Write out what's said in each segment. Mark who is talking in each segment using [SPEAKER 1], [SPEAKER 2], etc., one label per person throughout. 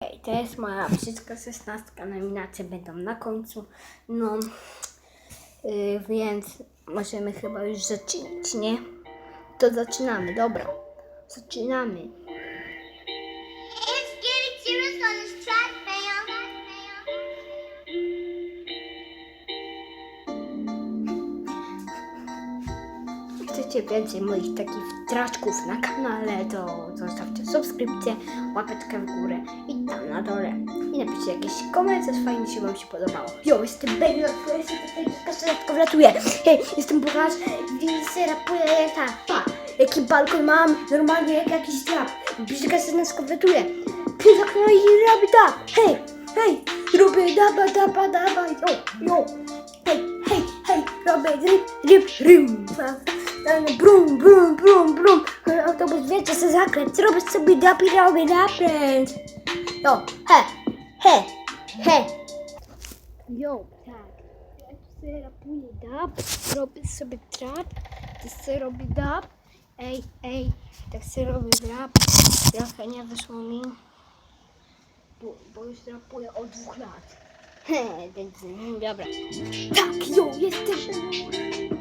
[SPEAKER 1] Okej, to jest moja wszystko szesnastka. Nominacje będą na końcu. No, yy, więc możemy chyba już zaczynać, nie? To zaczynamy, dobra. Zaczynamy. Chcecie więcej moich takich traczków na kanale, to zostawcie subskrypcję, łapeczkę w górę i tam na dole. I napiszcie jakiś komentarz, fajnie się wam się podobało. Jo, jestem Baby Rock, jestem tutaj kasetko. Hej, jestem Bukasz, widzę, rapuję jak ta. Pa, jaki balkon mam, normalnie jak jakiś trap. Piszę kasetko wlatuję. Piszę okno i robię tak. Hej, hej, robię daba, daba, daba, jo, jo. Hej, hej, hej, robię ryb, ryb, rym. Brum, brum, brum, brum. Autobus wiecie, co zakręt. Zrobię sobie dapi, robię napręd. Jo, he, he, he. Jo, tak. Ja tu sobie rapuję dab, robię sobie trap, ty sobie robi dab. Ej, ej, tak sobie robię rap. Trochę nie wyszło mi, bo, bo już rapuję od dwóch lat. He, mm, dobra. Tak, jo, jestem.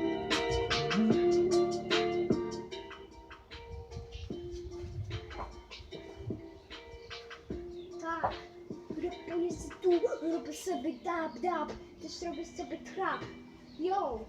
[SPEAKER 1] Rapuję sobie tu, robię sobie dab, dab, też robię sobie trap. Yo!